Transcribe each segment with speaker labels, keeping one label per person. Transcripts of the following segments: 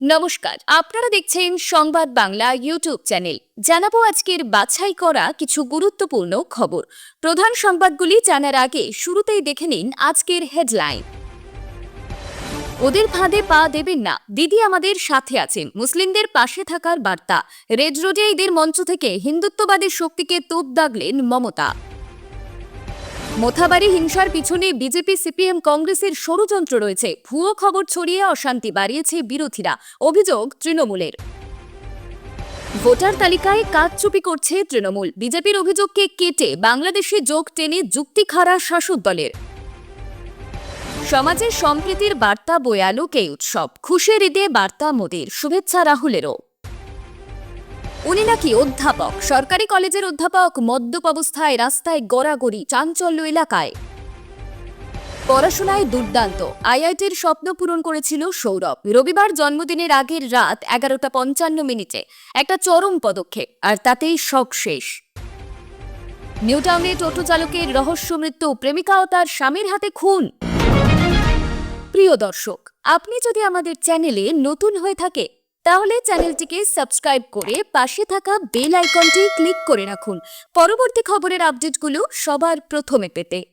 Speaker 1: নমস্কার, আপনারা দেখছেন সংবাদ বাংলা ইউটিউব চ্যানেল। জানাব আজকের বাছাই করা কিছু গুরুত্বপূর্ণ খবর। প্রধান সংবাদগুলি জানার আগে শুরুতেই দেখে নিন আজকের হেডলাইন। ওদের ফাঁদে পা দেবেন না, দিদি আমাদের সাথে আছেন, মুসলিমদের পাশে থাকার বার্তা। রেড রোডে ঈদের মঞ্চ থেকে হিন্দুত্ববাদী শক্তিকে তোপ দাগলেন মমতা। মোথাবাড়ি হিংসার পিছনে বিজেপি, সিপিএম, কংগ্রেসের ষড়যন্ত্র রয়েছে। ভুয়ো খবর ছড়িয়ে অশান্তি বাড়িয়েছে বিরোধীরা। অভিযোগ তৃণমূলের। ভোটার তালিকায় কারচুপি করছে তৃণমূল। বিজেপির অভিযোগকে কেটে বাংলাদেশে যোগ টেনে যুক্তি খাড়া শাসক দলের। সমাজের সম্প্রীতির বার্তা বয়ালুক এই উৎসব? খুশির ঈদে বার্তা মোদীর। শুভেচ্ছা রাহুলেরও। উনি নাকি অধ্যাপক। সরকারি কলেজের অধ্যাপক মদ্যপ অবস্থায় রাস্তায় গড়াগড়ি চাঞ্চল্য এলাকায়। পড়াশোনায় দুর্দান্ত। আইআইটির স্বপ্ন পূরণ করেছিল সৌরভ। রবিবার জন্মদিনের আগের রাত এগারোটা পঞ্চান্ন মিনিটে একটা চরম পদক্ষেপ, আর তাতেই শখ শেষ। নিউটাউনে টোটো চালকের রহস্য মৃত্যু, প্রেমিকা ও তার স্বামীর হাতে খুন। প্রিয় দর্শক, আপনি যদি আমাদের চ্যানেলে নতুন হয়ে থাকে তাহলে চ্যানেলটিকে সাবস্ক্রাইব করে পাশে থাকা বেল আইকনটি ক্লিক করে রাখুন। পরবর্তী খবরের আপডেটগুলো সবার প্রথমে পেতে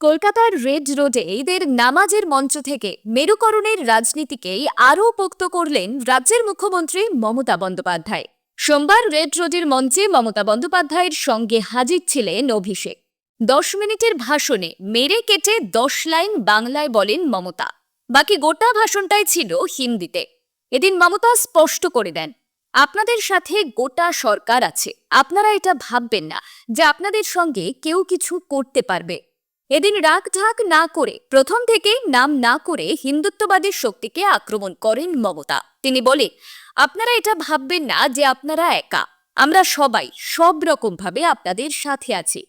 Speaker 1: কলকাতার রেড রোডে ঈদের নামাজের মঞ্চ থেকে মেরুকরণের রাজনীতিকেই আরও পোক্ত করলেন রাজ্যের মুখ্যমন্ত্রী মমতা বন্দ্যোপাধ্যায়। সোমবার রেড রোডের মঞ্চে মমতা বন্দ্যোপাধ্যায়ের সঙ্গে হাজির ছিলেন অভিষেক। দশ মিনিটের ভাষণে মেরে কেটে দশ লাইন বাংলায় বলেন মমতা। বাকি গোটা ভাষণটাই ছিল হিন্দিতে। এদিন মমতা স্পষ্ট করে দেন, আপনাদের সাথে গোটা সরকার আছে। আপনারা এটা ভাববেন না যে আপনাদের সঙ্গে কেউ কিছু করতে পারবে। এদিন রাগ ঢাক না করে, প্রথম থেকেই নাম না করে হিন্দুত্ববাদী শক্তিকে আক্রমণ করেন মমতা। তিনি বলে আপনারা এটা ভাববেন না যে আপনারা একা। আমরা সবাই সব রকম ভাবে আপনাদের সাথে আছি।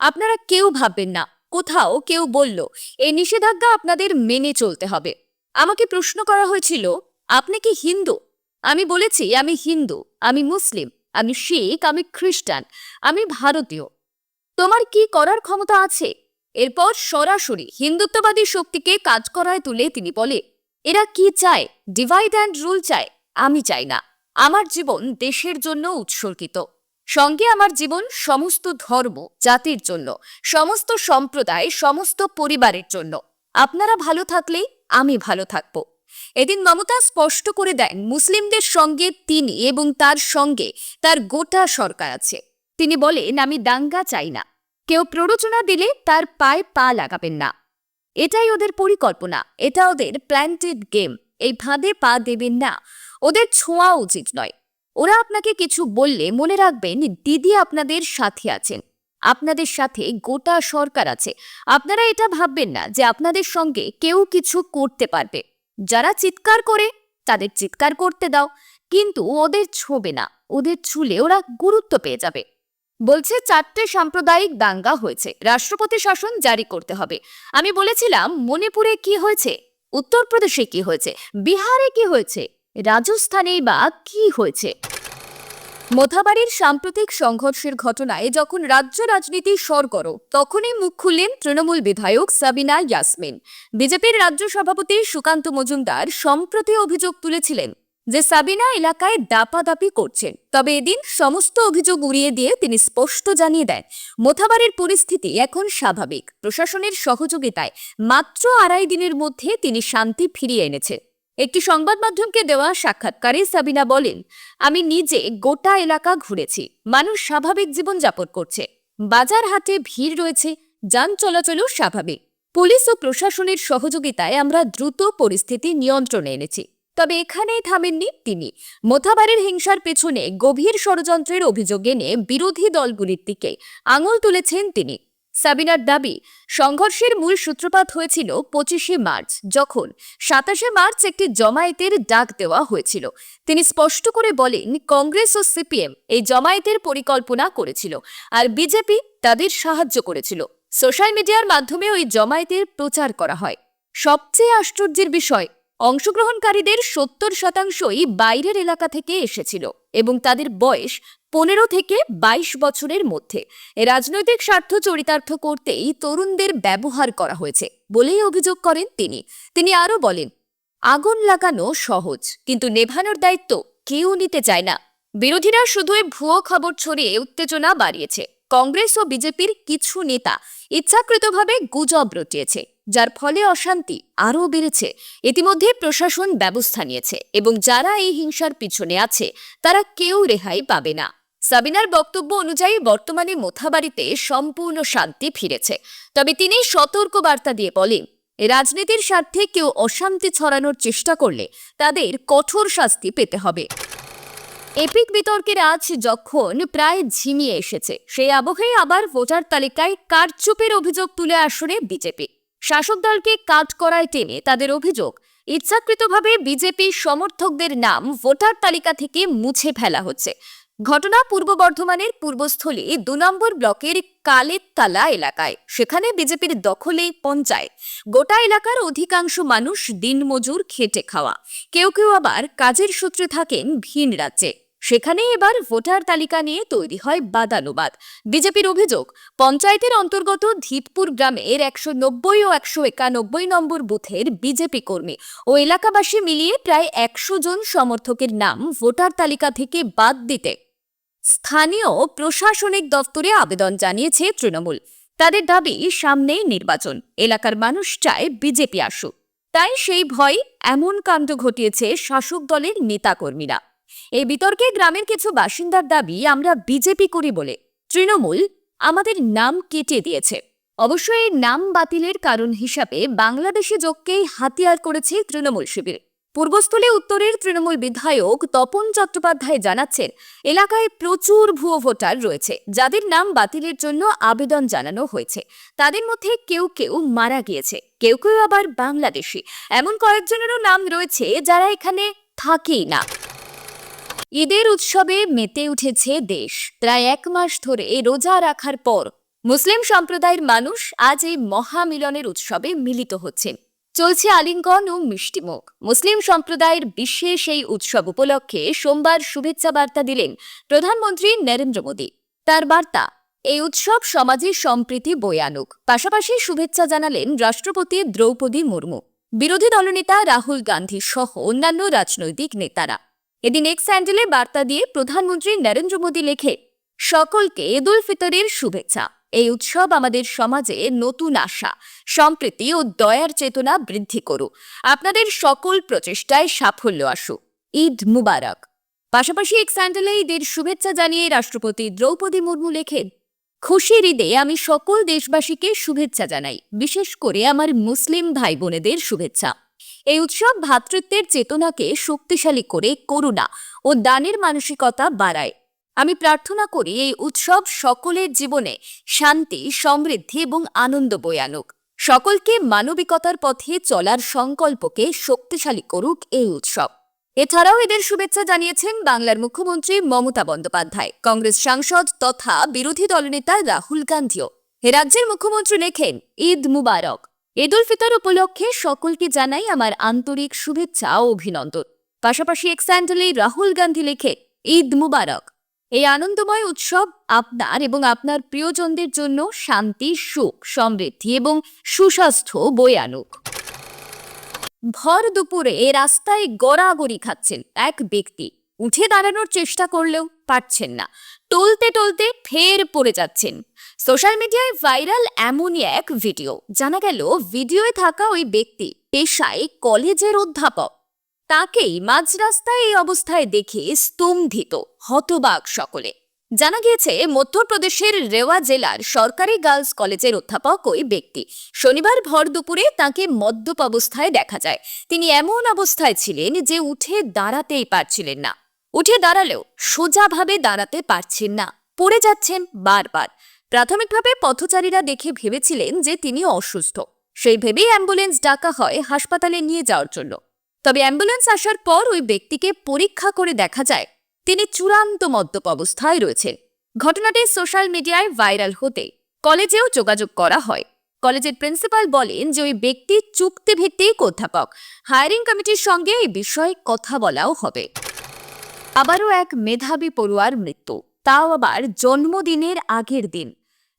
Speaker 1: আপনারা কেউ ভাববেন না, কোথাও কেউ বলল, এই নিষেধাজ্ঞা আপনাদের মেনে চলতে হবে। আমাকে প্রশ্ন করা হয়েছিল আপনি কি হিন্দু? আমি বলেছি, আমি হিন্দু, আমি মুসলিম, আমি শিখ, আমি খ্রিস্টান, আমি ভারতীয়। তোমার কি করার ক্ষমতা আছে? এরপর সরাসরি হিন্দুত্ববাদী শক্তিকে কাজ করায় তুলে তিনি বলে, এরা কি চায়? ডিভাইড অ্যান্ড রুল চায়। আমি চাই না। আমার জীবন দেশের জন্য উৎসর্গিত। সঙ্গে আমার জীবন সমস্ত ধর্ম, জাতির জন্য, সমস্ত সম্প্রদায়, সমস্ত পরিবারের জন্য। আপনারা ভালো থাকলেই আমি ভালো থাকব। এদিন মমতা স্পষ্ট করে দেন, মুসলিমদের সঙ্গে তিনি এবং তার সঙ্গে তার গোটা সরকার আছে। তিনি বলেন, আমি দাঙ্গা চাই না। কেউ প্ররোচনা দিলে তার পায়ে পা লাগাবেন না। এটাই ওদের পরিকল্পনা। এটা ওদের প্ল্যান্টেড গেম এই ফাঁদে পা দেবেন না। ওদের ছোঁয়া উচিত নয়। ওরা আপনাকে কিছু বললে মনে রাখবেন, দিদি আপনাদের সাথে আছেন। আপনাদের সাথে গোটা সরকার আছে। আপনারা এটা ভাববেন না যে আপনাদের সঙ্গে কেউ কিছু করতে পারবে। যারা চিৎকার করে, তাদের চিৎকার করতে দাও, কিন্তু ওদের ছোবে না। ওদের ছুলে ওরা গুরুত্ব পেয়ে যাবে। বলছে, চারটে সাম্প্রদায়িক দাঙ্গা হয়েছে। রাষ্ট্রপতি শাসন জারি করতে হবে। আমি বলেছিলাম, মণিপুরে কি হয়েছে? উত্তরপ্রদেশে কি হয়েছে? বিহারে কি হয়েছে? রাজস্থানে বা কি হয়েছে? মোথাবাড়ির সাম্প্রতিক সংঘর্ষের ঘটনায় যখন রাজ্য রাজনীতি সরগরম তখনই মুখ খুললেন তৃণমূল বিধায়ক সাবিনা ইয়াসমিন। বিজেপির রাজ্য সভাপতি সুকান্ত মজুমদার সম্প্রতি অভিযোগ তুলেছিলেন যে সাবিনা এলাকায় দাপাদাপি করছেন। তবে এদিন সমস্ত অভিযোগ উড়িয়ে দিয়ে তিনি স্পষ্ট জানিয়ে দেন, মোথাবাড়ির পরিস্থিতি এখন স্বাভাবিক। প্রশাসনের সহযোগিতায় মাত্র আড়াই দিনের মধ্যে তিনি শান্তি ফিরিয়ে এনেছেন। একটি সংবাদ মাধ্যমকে দেওয়া সাক্ষাৎকারে সাবিনা বলেন, আমি নিজে গোটা এলাকা ঘুরেছি। মানুষ স্বাভাবিক জীবনযাপন করছে। বাজার হাটে ভিড় রয়েছে, যান চলাচলও স্বাভাবিক। পুলিশ ও প্রশাসনের সহযোগিতায় আমরা দ্রুত পরিস্থিতি নিয়ন্ত্রণে এনেছি। তবে এখানেই থামেননি তিনি। মোথাবাড়ির হিংসার পেছনে গভীর ষড়যন্ত্রের অভিযোগ এনে বিরোধী দলগুলির দিকে আঙুল তুলেছেন তিনি। সাবিনার দাবি, সংঘর্ষের মূল সূত্রপাত হয়েছিল পঁচিশে মার্চ, যখন সাতাশে মার্চ একটি জমায়েতের ডাক দেওয়া হয়েছিল। তিনি স্পষ্ট করে বলেন, কংগ্রেস ও সিপিএম এই জমায়েতের পরিকল্পনা করেছিল আর বিজেপি তাদের সাহায্য করেছিল। সোশ্যাল মিডিয়ার মাধ্যমে ওই জমায়েতের প্রচার করা হয়। সবচেয়ে আশ্চর্যের বিষয়, অংশগ্রহণকারীদের সত্তর শতাংশই বাইরের এলাকা থেকে এসেছিল এবং তাদের বয়স পনেরো থেকে বাইশ বছরের মধ্যে। রাজনৈতিক স্বার্থ চরিতার্থ করতেই তরুণদের ব্যবহার করা হয়েছে বলেই অভিযোগ করেন তিনি। তিনি আরও বলেন, আগুন লাগানো সহজ, কিন্তু নেভানোর দায়িত্ব কেউ নিতে চায় না। বিরোধীরা শুধুই ভুয়ো খবর ছড়িয়ে উত্তেজনা বাড়িয়েছে। কংগ্রেস ও বিজেপির কিছু নেতা ইচ্ছাকৃতভাবে গুজব রটিয়েছে, যার ফলে অশান্তি আরও বেড়েছে। ইতিমধ্যে প্রশাসন ব্যবস্থা নিয়েছে এবং যারা এই হিংসার পিছনে আছে, তারা কেউ রেহাই পাবে না। সাবিনার বক্তব্য অনুযায়ী বর্তমানে মোথাবাড়িতে সম্পূর্ণ শান্তি ফিরেছে। তবে তিনি সতর্ক বার্তা দিয়ে বলেন, রাজনীতির স্বার্থে কেউ অশান্তি ছড়ানোর চেষ্টা করলে তাদের কঠোর শাস্তি পেতে হবে। এপিক বিতর্কের আজ যখন প্রায় ঝিমিয়ে এসেছে সেই আবহে আবার ভোটার তালিকায় কারচুপের অভিযোগ তুলে আসরে বিজেপি। শাসক দলকে কাট করায় টেনে তাদের অভিযোগ, ইচ্ছাকৃতভাবে বিজেপি সমর্থকদের নাম ভোটার তালিকা থেকে মুছে ফেলা হচ্ছে। ঘটনা পূর্ব বর্ধমানের পূর্বস্থলী দু নম্বর ব্লকের কালেততলা এলাকায়। সেখানে বিজেপির দখলে পঞ্চায়েত। গোটা এলাকার অধিকাংশ মানুষ দিনমজুর খেটে খাওয়া। কেউ কেউ আবার কাজের সূত্রে থাকেন ভিন রাজ্যে। সেখানে এবার ভোটার তালিকা নিয়ে তৈরি হয় বাদানুবাদ। বিজেপির অভিযোগ, পঞ্চায়েতের অন্তর্গত ধিতপুর গ্রামের একশো নব্বই ও একশো একানব্বই নম্বর বুথের বিজেপি কর্মী ও এলাকাবাসী মিলিয়ে প্রায় একশো জন সমর্থকের নাম ভোটার তালিকা থেকে বাদ দিতে স্থানীয় প্রশাসনিক দপ্তরে আবেদন জানিয়েছে তৃণমূল। তাদের দাবি, সামনেই নির্বাচন। এলাকার মানুষ চায় বিজেপি আসুক। তাই সেই ভয় এমন কাণ্ড ঘটিয়েছে শাসক দলের নেতাকর্মীরা। এই বিতর্কে গ্রামের কিছু বাসিন্দার দাবি, আমরা বিজেপি করি বলে। তৃণমূল আমাদের নাম কেটে দিয়েছে। অবশ্য এই নাম বাতিলের কারণ হিসাবে বাংলাদেশি যোগকেই হাতিয়ার করেছে তৃণমূল শিবির। পূর্বস্থলী উত্তরের তৃণমূল বিধায়ক তপন চট্টোপাধ্যায় জানাচ্ছেন, এলাকায় প্রচুর ভুয়ো ভোটার রয়েছে, যাদের নাম বাতিলের জন্য আবেদন জানানো হয়েছে। তাদের মধ্যে কেউ কেউ মারা গিয়েছে, কেউ কেউ আবার বাংলাদেশি। এমন কয়েকজনেরও নাম রয়েছে যারা এখানে থাকেই না। ঈদের উৎসবে মেতে উঠেছে দেশ। প্রায় এক মাস ধরে রোজা রাখার পর মুসলিম সম্প্রদায়ের মানুষ আজ এই মহামিলনের উৎসবে মিলিত হচ্ছেন। চলছে আলিঙ্গন ও মিষ্টিমুখ মুসলিম সম্প্রদায়ের বিশেষ এই উৎসব উপলক্ষে সোমবার শুভেচ্ছা বার্তা দিলেন প্রধানমন্ত্রী নরেন্দ্র মোদী। তার বার্তা, এই উৎসব সমাজে সম্প্রীতি বয়ে আনুক। পাশাপাশি শুভেচ্ছা জানালেন রাষ্ট্রপতি দ্রৌপদী মুর্মু। বিরোধী দলনেতা রাহুল গান্ধী সহ অন্যান্য রাজনৈতিক নেতারা। এদিন এক্স হ্যান্ডেলে বার্তা দিয়ে প্রধানমন্ত্রী নরেন্দ্র মোদী লেখে, সকলকে ঈদ উল ফিতরের শুভেচ্ছা। এই উৎসব আমাদের সমাজে নতুন আশা, সম্প্রীতি ও দয়ার চেতনা বৃদ্ধি করুক। আপনাদের সকল প্রচেষ্টায় সাফল্য আসুক। ঈদ মুবারক। পাশাপাশি এক স্যান্ডেলে ঈদের শুভেচ্ছা জানিয়ে রাষ্ট্রপতি দ্রৌপদী মুর্মু লেখেন, খুশির ঈদে আমি সকল দেশবাসীকে শুভেচ্ছা জানাই, বিশেষ করে আমার মুসলিম ভাই বোনেদের শুভেচ্ছা। এই উৎসব ভ্রাতৃত্বের চেতনাকে শক্তিশালী করে, করুণা ও দানের মানসিকতা বাড়ায়। আমি প্রার্থনা করি এই উৎসব সকলের জীবনে শান্তি, সমৃদ্ধি এবং আনন্দ বয়ে আনুক। সকলকে মানবিকতার পথে চলার সংকল্পকে শক্তিশালী করুক এই উৎসব। এছাড়াও এদের শুভেচ্ছা জানিয়েছেন বাংলার মুখ্যমন্ত্রী মমতা বন্দ্যোপাধ্যায়, কংগ্রেস সাংসদ তথা বিরোধী দলনেতা রাহুল গান্ধীও। এ রাজ্যের মুখ্যমন্ত্রী লেখেন, ঈদ মুবারক। ঈদ উল ফিতর উপলক্ষে সকলকে জানাই আমার আন্তরিক শুভেচ্ছা ও অভিনন্দন। পাশাপাশি এক রাহুল গান্ধী লেখে, ঈদ মুবারক। এই আনন্দময় উৎসব আপনার এবং আপনার প্রিয়জনদের জন্য শান্তি, সুখ, সমৃদ্ধি এবং সুস্বাস্থ্য বয়ে আনুক। ভর দুপুরে রাস্তায় গড়াগড়ি খাচ্ছেন এক ব্যক্তি। উঠে দাঁড়ানোর চেষ্টা করলেও পারছেন না। টলতে টলতে ফের পড়ে যাচ্ছেন। সোশ্যাল মিডিয়ায় ভাইরাল এমনই এক ভিডিও। জানা গেল, ভিডিওয়ে থাকা ওই ব্যক্তি পেশায় কলেজের অধ্যাপক। তাকেই মাঝ রাস্তায় এই অবস্থায় দেখে স্তম্ভিত হতবাক সকলে। জানা গিয়েছে, মধ্যপ্রদেশের রেওয়া জেলার সরকারি গার্লস কলেজের অধ্যাপক ওই ব্যক্তি। শনিবার ভর দুপুরে তাকে মদ্যপ অবস্থায় দেখা যায়। তিনি এমন অবস্থায় ছিলেন যে উঠে দাঁড়াতেই পারছিলেন না। উঠে দাঁড়ালেও সোজাভাবে দাঁড়াতে পারছেন না। পড়ে যাচ্ছেন বারবার। প্রাথমিকভাবে পথচারীরা দেখে ভেবেছিলেন যে তিনি অসুস্থ। সেই ভেবেই অ্যাম্বুলেন্স ডাকা হয় হাসপাতালে নিয়ে যাওয়ার জন্য। তবে অ্যাম্বুলেন্স আসার পর ওই ব্যক্তিকে পরীক্ষা করে দেখা যায়, তিনি চূড়ান্ত মদ্যপ অবস্থায় রয়েছেন। ঘটনাটি সোশ্যাল মিডিয়ায় ভাইরাল হতে কলেজেও যোগাযোগ করা হয়। কলেজের প্রিন্সিপাল বলেন যে ওই ব্যক্তি চুক্তিভিত্তিক অধ্যাপক। হায়ারিং কমিটির সঙ্গে এই বিষয়ে কথা বলাও হবে। আবারও এক মেধাবী পড়ুয়ার মৃত্যু। তাও আবার জন্মদিনের আগের দিন।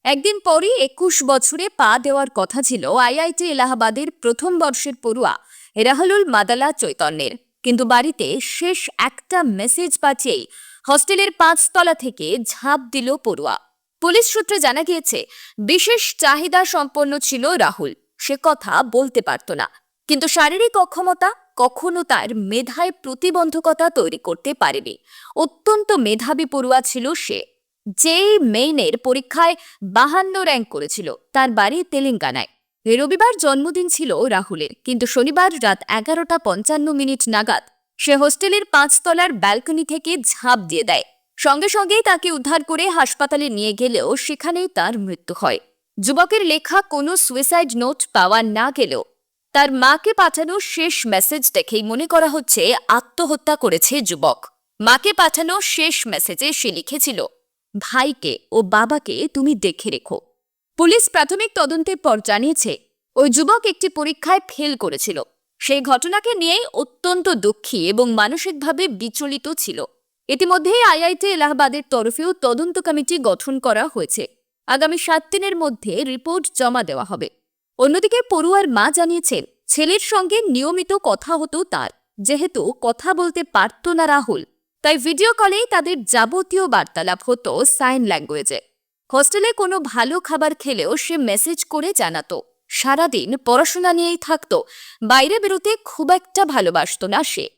Speaker 1: একদিন পরই একুশ বছরে পা দেওয়ার কথা ছিল আইআইটি এলাহাবাদের প্রথম বর্ষের পড়ুয়া রাহুলুল মাদালা চৈতন্যের। কিন্তু বাড়িতে শেষ একটা মেসেজ পাঠিয়েই হস্টেলের পাঁচতলা থেকে ঝাঁপ দিল পড়ুয়া। পুলিশ সূত্রে জানা গিয়েছে, বিশেষ চাহিদা সম্পন্ন ছিল রাহুল। সে কথা বলতে পারত না। কিন্তু শারীরিক অক্ষমতা কখনো তার মেধায় প্রতিবন্ধকতা তৈরি করতে পারেনি। অত্যন্ত মেধাবী পড়ুয়া ছিল সে। যেই মেইনের পরীক্ষায় বাহান্ন র্যাঙ্ক করেছিল, তার বাড়ি তেলেঙ্গানায়। রবিবার জন্মদিন ছিল রাহুলের, কিন্তু শনিবার রাত এগারোটা পঞ্চান্ন মিনিট নাগাদ সে হোস্টেলের পাঁচতলার ব্যালকনি থেকে ঝাঁপ দিয়ে দেয়। সঙ্গে সঙ্গেই তাকে উদ্ধার করে হাসপাতালে নিয়ে গেলেও সেখানেই তার মৃত্যু হয়। যুবকের লেখা কোনো সুইসাইড নোট পাওয়া না গেলেও তার মাকে পাঠানো শেষ মেসেজ দেখেই মনে করা হচ্ছে আত্মহত্যা করেছে যুবক। মাকে পাঠানো শেষ মেসেজে সে লিখেছিল, ভাইকে ও বাবাকে তুমি দেখে রেখো। পুলিশ প্রাথমিক তদন্তের পর জানিয়েছে, ওই যুবক একটি পরীক্ষায় ফেল করেছিল। সেই ঘটনাকে নিয়েই অত্যন্ত দুঃখী এবং মানসিকভাবে বিচলিত ছিল। ইতিমধ্যেই আইআইটি এলাহাবাদের তরফেও তদন্ত কমিটি গঠন করা হয়েছে। আগামী সাত দিনের মধ্যে রিপোর্ট জমা দেওয়া হবে। অন্যদিকে পড়ুয়ার মা জানিয়েছেন, ছেলের সঙ্গে নিয়মিত কথা হতো তার। যেহেতু কথা বলতে পারত না রাহুল, তাই ভিডিও কলেই তাদের যাবতীয় বার্তালাপ হতো সাইন ল্যাঙ্গুয়েজে। হোস্টেলে কোনো ভালো খাবার খেলেও সে মেসেজ করে জানাতো। সারাদিন পড়াশোনা নিয়েই থাকত। বাইরে বেরোতে খুব একটা ভালোবাসত না সে।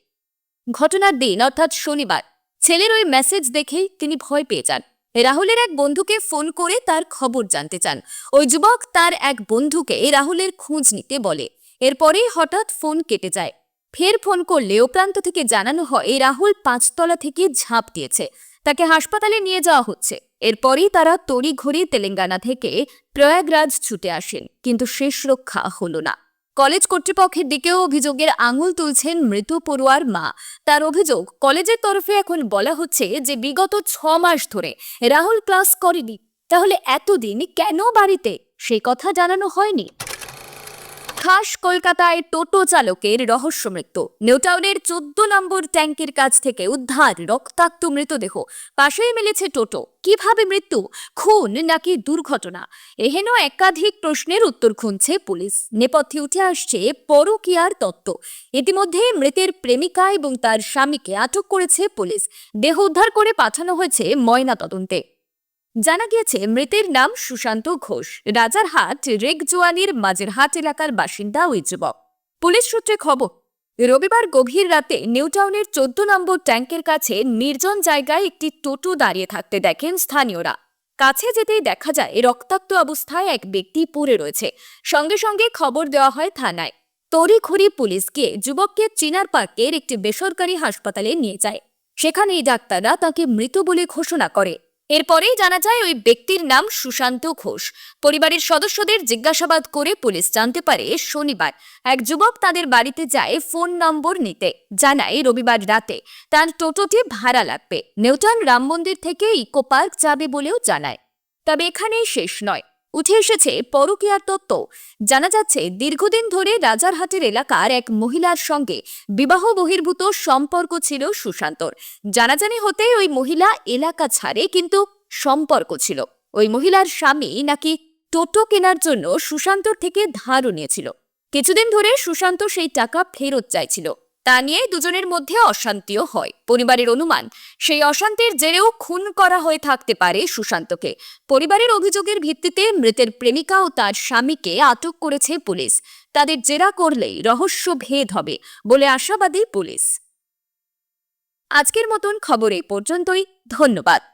Speaker 1: ঘটনার দিন, অর্থাৎ শনিবার, ছেলের ওই মেসেজ দেখেই তিনি ভয় পেয়ে যান। রাহুলের এক বন্ধুকে ফোন করে তার খবর জানতে চান। ওই যুবক তার এক বন্ধুকে রাহুলের খোঁজ নিতে বলে। এরপরেই হঠাৎ ফোন কেটে যায়। ফের ফোন করলে ও প্রান্ত থেকে জানানো হয়, রাহুল পাঁচতলা থেকে ঝাঁপ দিয়েছে। তাকে হাসপাতালে নিয়ে যাওয়া হচ্ছে। এরপরই তারা তড়িঘড়ি তেলেঙ্গানা থেকে প্রয়াগরাজ ছুটে আসেন, কিন্তু শেষ রক্ষা হল না। কলেজ কর্তৃপক্ষের দিকেও অভিযোগের আঙুল তুলছেন মৃত পড়ুয়ার মা। তার অভিযোগ, কলেজের তরফে এখন বলা হচ্ছে যে বিগত ছ মাস ধরে রাহুল ক্লাস করেনি। তাহলে এতদিন কেন বাড়িতে? সেই কথা জানানো হয়নি। খাস কলকাতায় টোটো চালকের রহস্য মৃত্যু। নিউটাউনের চোদ্দ নম্বর ট্যাঙ্কের কাছ থেকে উদ্ধার রক্তাক্ত মৃতদেহ। পাশেই মিলেছে টোটো। কীভাবে মৃত্যু? খুন নাকি দুর্ঘটনা? এহেন একাধিক প্রশ্নের উত্তর খুঁজছে পুলিশ। নেপথ্যে উঠে আসছে পরকীয়ার তত্ত্ব। ইতিমধ্যে মৃতের প্রেমিকা এবং তার স্বামীকে আটক করেছে পুলিশ। দেহ উদ্ধার করে পাঠানো হয়েছে ময়না তদন্তে জানা গিয়েছে, মৃতের নাম সুশান্ত ঘোষ। রাজারহাট, রেগজোয়ানির মাঝেরহাট এলাকার বাসিন্দা ওই যুবক। পুলিশ সূত্রে খবর, রবিবার গভীর রাতে নিউটাউনের চোদ্দ নম্বর ট্যাঙ্কের কাছে নির্জন জায়গায় একটি টোটো দাঁড়িয়ে থাকতে দেখেন স্থানীয়রা। কাছে যেতেই দেখা যায়, রক্তাক্ত অবস্থায় এক ব্যক্তি পড়ে রয়েছে। সঙ্গে সঙ্গে খবর দেওয়া হয় থানায়। তড়িঘড়ি পুলিশ গিয়ে যুবককে চিনার পার্কের একটি বেসরকারি হাসপাতালে নিয়ে যায়। সেখানেই ডাক্তাররা তাকে মৃত বলে ঘোষণা করে। এরপরেই জানা যায় ওই ব্যক্তির নাম সুশান্ত ঘোষ। পরিবারের সদস্যদের জিজ্ঞাসাবাদ করে পুলিশ জানতে পারে শনিবার এক যুবক তাদের বাড়িতে যায় ফোন নম্বর নিতে। জানায় রবিবার রাতে তার টোটোটি ভাড়া লাগবে। নিউটন রাম মন্দির থেকে ইকো পার্ক যাবে বলেও জানায়। তবে এখানেই শেষ নয়। উঠে এসেছে পরকীয়ার তত্ত্ব। জানা যাচ্ছে, দীর্ঘদিন ধরে রাজারহাটের এলাকার এক মহিলার সঙ্গে বিবাহ বহির্ভূত সম্পর্ক ছিল সুশান্তর। জানাজানি হতে ওই মহিলা এলাকা ছাড়ে কিন্তু সম্পর্ক ছিল। ওই মহিলার স্বামী নাকি টোটো কেনার জন্য সুশান্তর থেকে ধারও নিয়েছিল। কিছুদিন ধরে সুশান্ত সেই টাকা ফেরত চাইছিল। তা নিয়ে দুজনের মধ্যে অশান্তিও হয়। পরিবারের অনুমান, সেই অশান্তির জেরেও খুন করা হয়ে থাকতে পারে সুশান্তকে। পরিবারের অভিযোগের ভিত্তিতে মৃতের প্রেমিকা ও তার স্বামীকে আটক করেছে পুলিশ। তাদের জেরা করলেই রহস্য ভেদ হবে বলে আশাবাদী পুলিশ। আজকের মতন খবর এই পর্যন্তই। ধন্যবাদ।